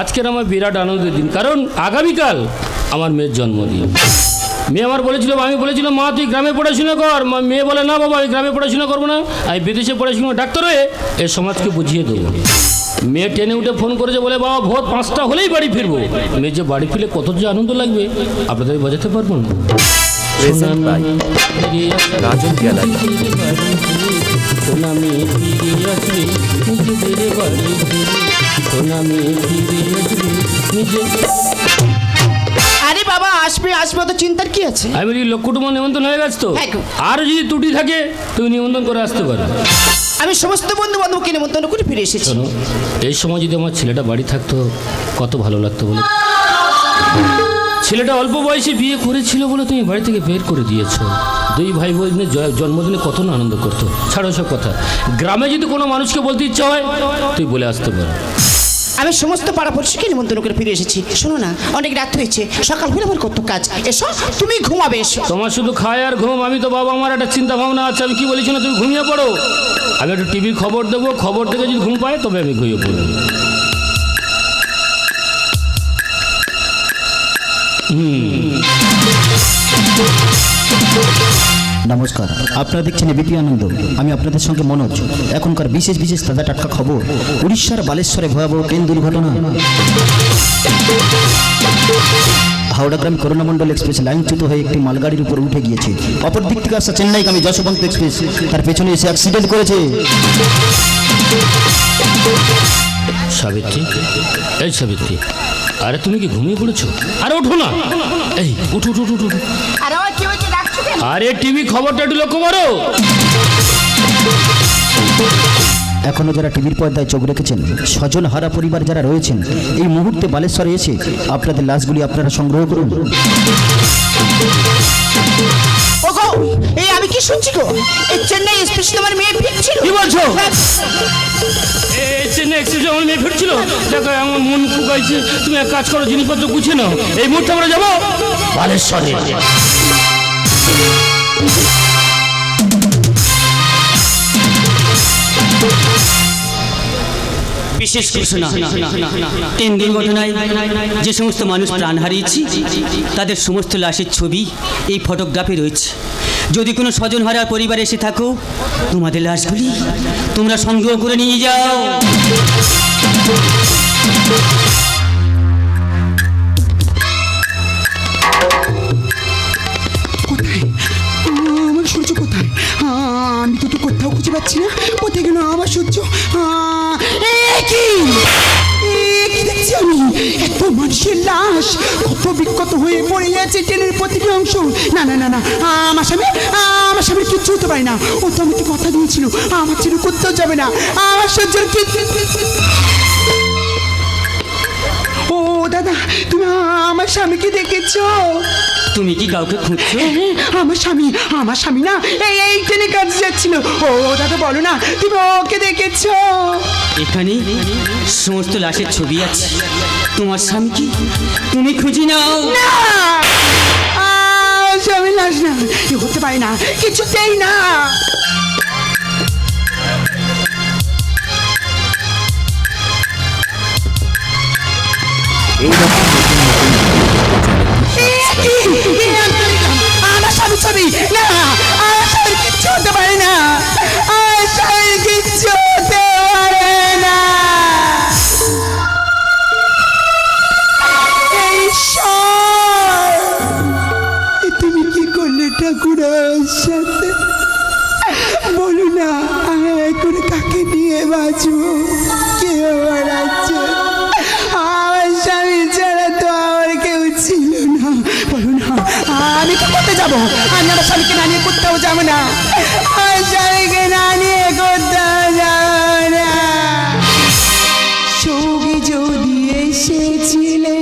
আজকের আমার বিরাট আনন্দের দিন। কারণ আগামীকাল আমার মেয়ের জন্মদিন। মেয়ে আমার বলেছিল আমি বলেছিলাম মা তুই গ্রামে পড়াশোনা কর। মেয়ে বলে না বাবা আমি গ্রামে পড়াশোনা করব না। আমি বিদেশে পড়াশোনা ডাক্তার হয়ে এ সমাজকে বুঝিয়ে দেবো। মেয়ে ট্রেনে উঠে ফোন করেছে বলে বাবা ভোর পাঁচটা হলেই বাড়ি ফিরবো। মেয়ে যে বাড়ি ফিরে কত যে আনন্দ লাগবে আপনাদের বোঝাতে পারব না। রাজন গ্যালারি। সোনা মেয়ে ফিরে আসবে নিজেদের বাড়িতে সোনা মেয়ে ফিরে আসবে নিজেদের আরে বাবা আসবে আসবে তো চিন্তার কি আছে? আমি বলি লোক কুটুম্ব নিমন্ত্রণ হয়ে গেছে তো? হ্যাঁ আর যদি ত্রুটি থাকে তুমি নিমন্ত্রণ করে আসতে পারো। আমি সমস্ত বন্ধু বান্ধবকে নিমন্ত্রণ করে ফিরে এসেছি। শোনো এই সময় যদি আমার ছেলেটা বাড়ি থাকতো কত ভালো লাগতো বলে? ছেলেটা অল্প বয়সে বিয়ে করেছিল বলে তুমি বাড়ি থেকে বের করে দিয়েছ। দুই ভাই বোনের জন্মদিনে কত না আনন্দ করতো? ছাড়ো সব কথা। গ্রামে যদি কোনো মানুষকে বলতে ইচ্ছা হয় তুই বলে আসতে পারো। আমি সমস্ত পাড়া পড়শিকে নিমন্ত্রণ করে ফিরে এসেছি। শোনো না অনেক রাত হয়েছে। সকাল হলে আমার কত কাজ। এসো তুমি ঘুমাবে এসো। তোমার শুধু খায় আর ঘুম আমি তো বাবা আমার একটা চিন্তা ভাবনা আছে। আমি কি বলেছি না তুমি ঘুমিয়ে পড়ো? আমি একটু টিভির খবর দেবো। খবর থেকে যদি ঘুম পায় তবে আমি ঘুমিয়ে পড়ব। নমস্কার আপনারা দেখছেন এবিপি আনন্দ। আমি আপনাদের সঙ্গে মনোজ। এখনকার বিশেষ বিশেষ তাজা টাটকা খবর উড়িষ্যার বালেশ্বরে ভয়াবহ ট্রেন দুর্ঘটনা। হাওড়াগ্রাম করুণামণ্ডল এক্সপ্রেস লাইনচ্যুত হয়ে একটি মালগাড়ির উপর উঠে গিয়েছে। অপর দিক থেকে আসা চেন্নাই চেন্নাইগামী যশবন্ত এক্সপ্রেস তার পেছনে এসে অ্যাক্সিডেন্ট করেছে। সাবিত্রী এই সাবিত্রী আরে তুমি কি ঘুমিয়ে পড়েছো? আরে ওঠো না। এই উঠো উঠো উঠো উঠো। আর আরে টিভি খবরটা একটু লক্ষ্য করো। এখনও যারা টিভির পর্দায় চোখ রেখেছেন স্বজন হারা পরিবার যারা রয়েছেন এই মুহূর্তে বালেশ্বরে এসে আপনাদের লাশগুলি আপনারা সংগ্রহ করুন। এই আমি কি শুনছি গো? এই চেন্নাই এক্সপ্রেস তোমার মেয়ে ফিরছিল। কি বলছো? এই চেন্নাই এক্সপ্রেস আমার মেয়ে ফিরছিল? দেখো আমার মন কুকাইছে। তুমি এক কাজ করো জিনিসপত্র গুছিয়ে নাও। এই মুহূর্তে আমরা যাব বালেশ্বরে। বিশেষ দুর্ঘটনায় যে সমস্ত মানুষ প্রাণ হারিয়েছি, তাদের সমস্ত লাশের ছবি এই ফটোগ্রাফে রয়েছে। যদি কোনো স্বজন হারা পরিবার এসে থাকো, তোমাদের লাশগুলি তোমরা সংগ্রহ করে নিয়ে যাও। তো কোথাও খুঁজে পাচ্ছি না কোথায় গেল আমার হতে না। ও তো কথা দিয়েছিল। আমার কোথাও যাবে না। আমার সূর্যের কি? ও, দাদা আমার স্বামীকে দেখেছ? তুমি কি কাউকে খুঁজছো? আমার স্বামী আমার স্বামী না এই এই ট্রেনে কাজে যাচ্ছিল। ও দাদা বলো না তুমি ওকে দেখেছ? এখানে সমস্ত লাশের ছবি আছে। তোমার স্বামী কি? তুমি খুঁজি নাও। স্বামী লাশ না হতে পারে না কিছুতেই না। এই আমি আমার স্বামীকে না নিয়ে কোথাও যাব না। আমার স্বামীকে না নিয়ে কোথাও যাব না। যদি এসেছিলে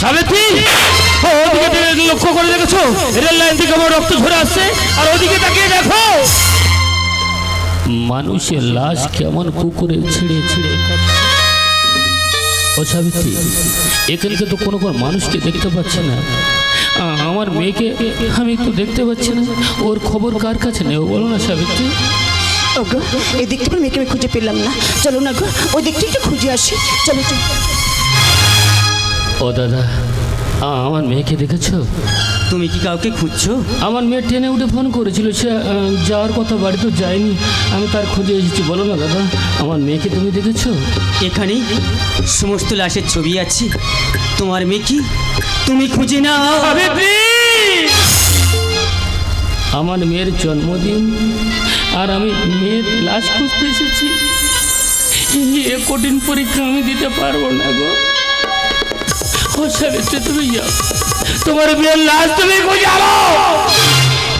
সাবিত্রী! ওদিকে লক্ষ্য করে দেখেছ? রেল লাইন থেকে আমার রক্ত ঝরে আসছে। আর ওদিকে তাকিয়ে দেখো! মানুষের লাশ কেমন কুকুরে ছিঁড়ে ছিঁড়ে। ও সাবিত্রী এখানে তো কোনো কোনো মানুষকে দেখতে পাচ্ছে না। আমার মেয়েকে আমি একটু দেখতে পাচ্ছি না। ওর খবর কার কাছে নেই বলো না সাবিত্রী? ওগো এই দিকটা পেলে মেয়েকে আমি খুঁজে পেলাম না। চলো না গো ওই দিকটা একটু খুঁজে আসি। চলো চলো। ও দাদা আমার মেয়েকে দেখেছ? তুমি কি কাউকে খুঁজছো? আমার মেয়ে ট্রেনে উঠে ফোন করেছিল সে যাওয়ার কথা বাড়িতে যায়নি। আমি তার খুঁজে এসেছি বলো না দাদা আমার মেয়েকে তুমি দেখেছ? এখানেই সমস্ত লাশের ছবি আছে। তোমার মেয়ে কি? তুমি খুঁজে না আমার মেয়ের জন্মদিন আর আমি মেয়ের লাশ খুঁজতে এসেছি। এ কঠিন পরীক্ষা আমি দিতে পারব না গো। ও সাবিত্রী তুমি যাও। তোমার বিয়ের লাশ তুমি খুঁজে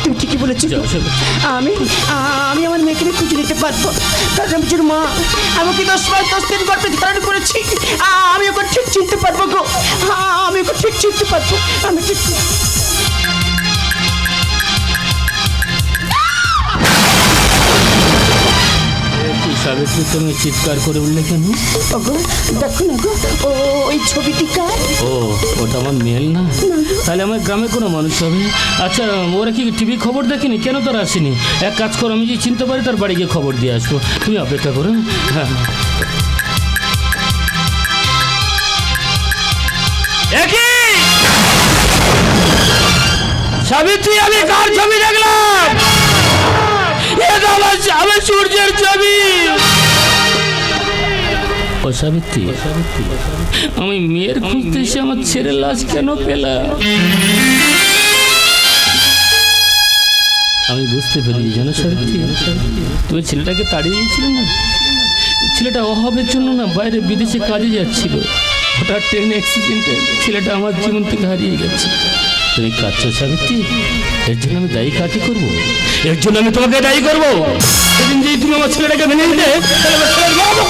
তুমি ঠিকই বলেছ। আমি আমি আমার মেয়েকে খুঁজে নিতে পারব। কারণ আমি যে মা। আমাকে দশ মাস দশ দিন গর্বে ধারণ করেছি। আমি ওকে ঠিক চিনতে পারব গো। আমি ওকে ঠিক চিনতে পারব। আমি ঠিক সাবিত্রী তুমি চিৎকার করে উঠলে কেন? ওগো দেখো না গো ও ওই ছবিটি কার? ও ওটা আমার মেল না? তাহলে আমার গ্রামে কোনো মানুষ হবে? আচ্ছা ওরা কি টিভি খবর দেখেনি? কেন তারা আসেনি? এক কাজ করো আমি যদি চিনতে পারি তার বাড়ি গিয়ে খবর দিয়ে আসব। তুমি অপেক্ষা করো। হ্যাঁ। সাবিত্রী আমি কার ছবি দেখলাম? আমার আমি সূর্যের ছবি। ও সাবিত্রী আমি মেয়ের খুঁজতে এসে আমার ছেলের লাশ কেন পেলাম? আমি বুঝতে পেরেছি জানো সাবিত্রী? তুমি ছেলেটাকে তাড়িয়ে দিয়েছিলে না? ছেলেটা অভাবের জন্য না বাইরে বিদেশে কাজে যাচ্ছিল। হঠাৎ ট্রেন অ্যাক্সিডেন্টে ছেলেটা আমার জীবন থেকে হারিয়ে গেছে। তুমি কাঁদছো সাবিত্রী? এর জন্য আমি দায়ী কাকে করব। এর জন্য আমি তোমাকে দায়ী করব। সেদিন যদি তুমি আমার ছেলেটাকে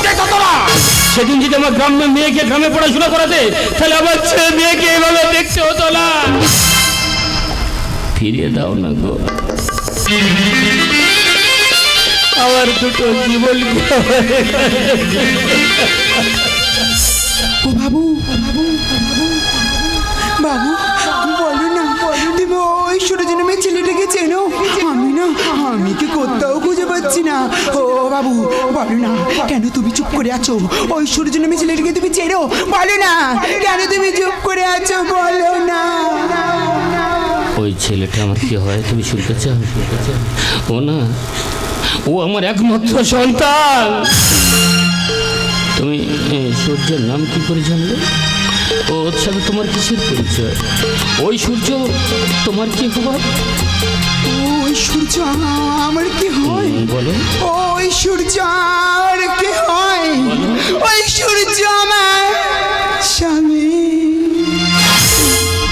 দেখাতো না। সেদিন যদি আমার গ্রামে মেয়েকে গ্রামে পড়াশোনা করাতে, তাহলে আমার ছেলে মেয়েকে এভাবে দেখতে হতো না। ফিরিয়ে দাও না গো। আমার দুটো জীবন ও বাবু বাবু বাবু। না ও বাবু বলো না কেন তুমি চুপ করে আছো? ওই সূর্যজন্য মেয়ে ছেলেটাকে তুমি চেনো বলো না কেন তুমি চুপ করে আছো? বলো না। ওই ছেলেটা আমার কি হয়? তুমি শুনতে চাও? শুনতে চাও ও না ও আমার একমাত্র সন্তান। তুমি সূর্যের নাম কি করে জানলে? ও ওর সাথে তোমার কিসের পরিচয়? ওই সূর্য তোমার কি খবর সূর্য আমার কি হয়? বলো। ওই সূর্য আর কি হয়? ওই সূর্য আমার স্বামী।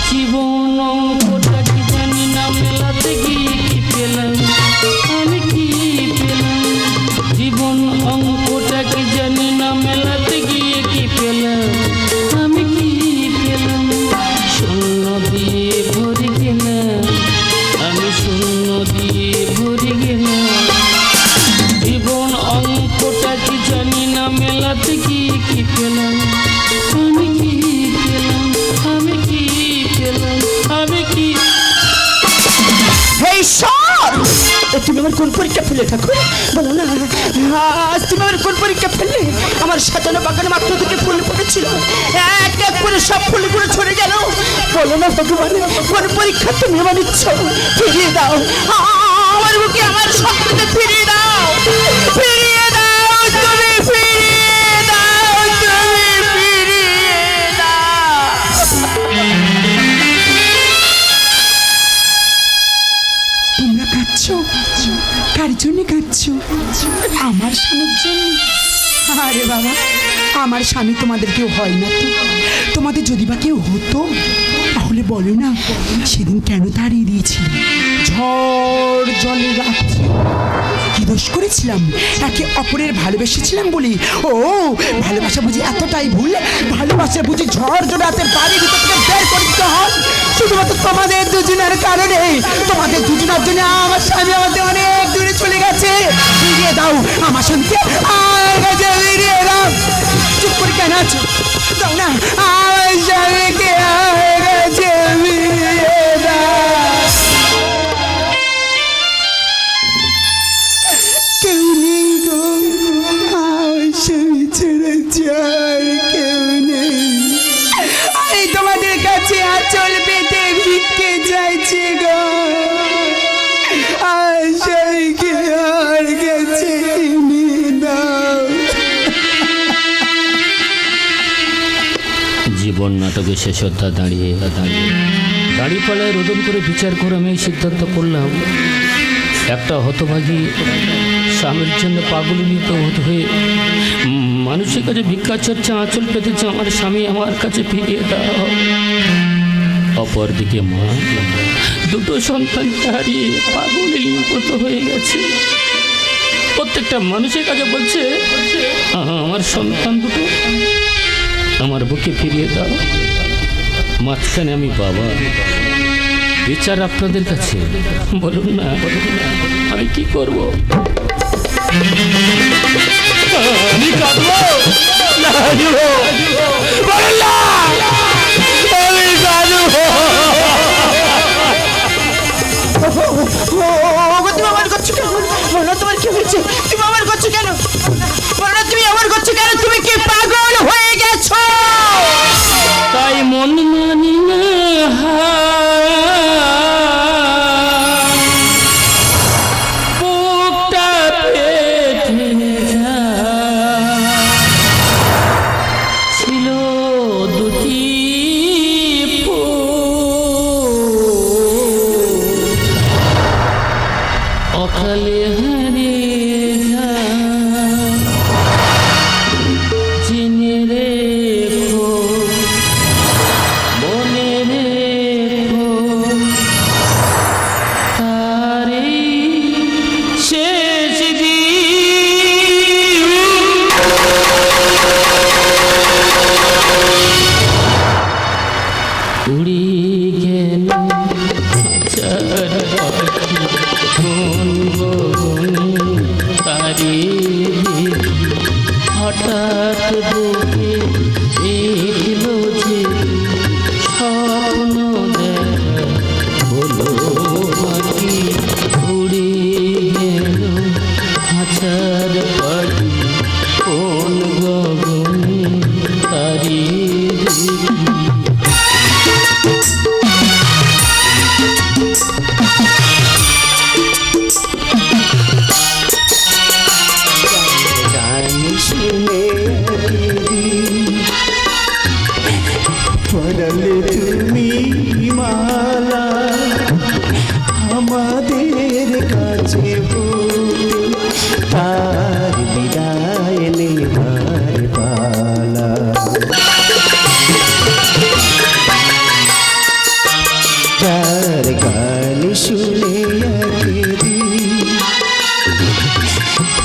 জীবন অঙ্কটা কি জানি না মেলাতে গিয়ে কি পেলাম? আমি কোন পরীক্ষা ফেলে ঠাকুর বলো না। আজ তুমি আমার কোন পরীক্ষা ফেললে আমার সাজানো বাগানে মাত্র দুটো ফুল ফুটেছিল এক এক করে সব ফুলগুলো ছড়ে গেল। বলো না ভগবান, কোন পরীক্ষা তুমি আমার ইচ্ছ ফিরিয়ে দাও। আমার বুকে আমার সবটাকে ফিরিয়ে দাও। ফিরিয়ে দাও। জন্য আমার স্বামীর জন্য? আরে বাবা, আমার স্বামী তোমাদের কেউ হয় না তো। তোমাদের যদি বা কেউ হতো, তাহলে বলো না, সেদিন কেন তাড়িয়ে দিয়েছিল? ঝড় জলে রাত্রি। কি দোষ করেছিলাম? একে অপরের ভালোবেসেছিলাম বলি? ও, ভালোবাসা বুঝি এতটাই ভুল? ভালোবাসা বুঝি ঝড় জোড়াতে বাড়ির ভিতর থেকে বের করে দিতে হয়? শুধুমাত্র তোমাদের দুজনের কারণে। তোমাদের দুজনের জন্য আমার স্বামী আমাদের অনেক দূরে চলে গেছে। ফিরিয়ে দাও, আমার সঙ্গে আর ফিরিয়ে দাও। চুপ করে কেন আছো? দাও না। আমার দাঁড়িপালায় রোদন করে বিচার করে আমি এই সিদ্ধান্ত করলাম। একটা হতভাগী স্বামীর জন্য পাগলিত হতে হয়ে মানুষের কাছে ভিক্ষা চর্চা আঁচল পেতেছে আমার স্বামী আমার কাছে ফিরিয়ে দাও। অপরদিকে মা, দুটো সন্তান হারিয়ে পাগলির মতো হয়ে গেছে। প্রত্যেকটা মানুষের কাছে বলছে আমার সন্তান দুটো আমার বুকে ফিরিয়ে দাও। মাঝখানে আমি বাবা বিচার আপনাদের কাছে। বলুন না বলুন না আমি কি করব? আমি কাঁদবো? না, বলুন না, আমি কাঁদবো। ও তুমি আমার করছ কেন? তোমার কি হয়েছে? তুমি আমার করছ কেন? বলো তুমি আমার করছ কেন? তুমি কি দেখি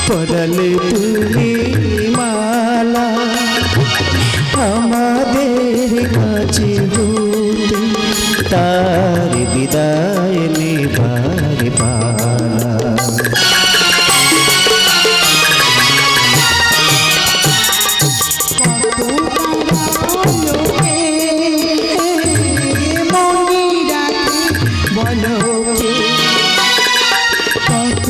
পড়লে তুমি মালা আমাদের কাছে হতে তার বিদায় নেবার পালা বলো কত